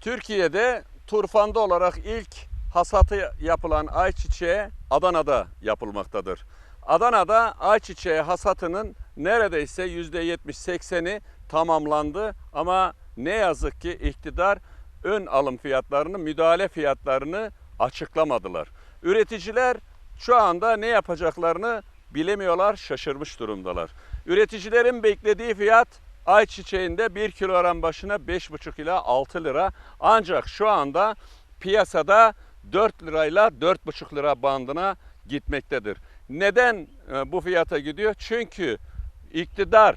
Türkiye'de turfanda olarak ilk hasatı yapılan ayçiçeği Adana'da yapılmaktadır. Adana'da ayçiçeği hasatının neredeyse %70-80'i tamamlandı ama ne yazık ki iktidar ön alım fiyatlarını, müdahale fiyatlarını açıklamadılar. Üreticiler şu anda ne yapacaklarını bilemiyorlar, şaşırmış durumdalar. Üreticilerin beklediği fiyat ayçiçeğinde 1 kilogram başına 5,5 ila 6 lira. Ancak şu anda piyasada 4 lirayla 4,5 lira bandına gitmektedir. Neden e, bu fiyata gidiyor? Çünkü iktidar,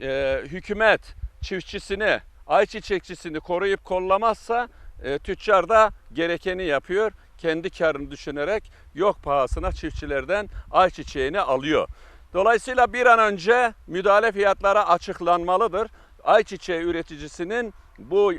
e, hükümet çiftçisini, ayçiçekçisini koruyup kollamazsa e, tüccar da gerekeni yapıyor. Kendi karını düşünerek yok pahasına çiftçilerden ayçiçeğini alıyor. Dolayısıyla bir an önce müdahale fiyatları açıklanmalıdır. Ayçiçeği üreticisinin bu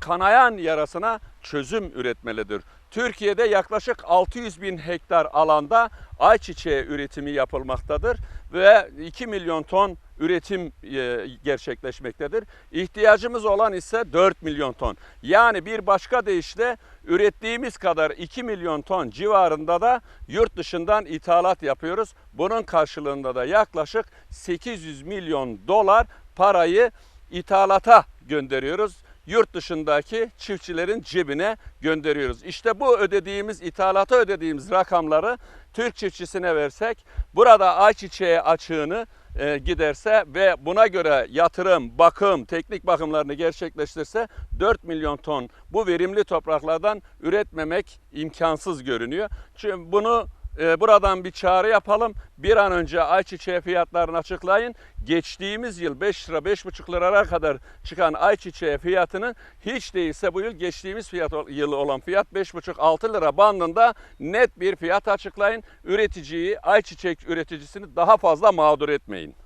kanayan yarasına çözüm üretmelidir. Türkiye'de yaklaşık 600 bin hektar alanda ayçiçeği üretimi yapılmaktadır ve 2 milyon ton üretim e, gerçekleşmektedir. İhtiyacımız olan ise 4 milyon ton. Yani bir başka deyişle ürettiğimiz kadar 2 milyon ton civarında da yurt dışından ithalat yapıyoruz. Bunun karşılığında da yaklaşık 800 milyon dolar parayı ithalata gönderiyoruz. Yurt dışındaki çiftçilerin cebine gönderiyoruz. İşte bu ödediğimiz, ithalata ödediğimiz rakamları Türk çiftçisine versek, burada ayçiçeği açığını e, giderse ve buna göre yatırım, bakım, teknik bakımlarını gerçekleştirse 4 milyon ton bu verimli topraklardan üretmemek imkansız görünüyor. Çünkü bunu e, buradan bir çağrı yapalım. Bir an önce ayçiçeği fiyatlarını açıklayın. Geçtiğimiz yıl 5 lira 5,5 liralara kadar çıkan ayçiçeği fiyatının hiç değilse bu yıl geçtiğimiz fiyat yıl olan fiyat 5,5-6 lira bandında net bir fiyat açıklayın. Üreticiyi, ayçiçek üreticisini daha fazla mağdur etmeyin.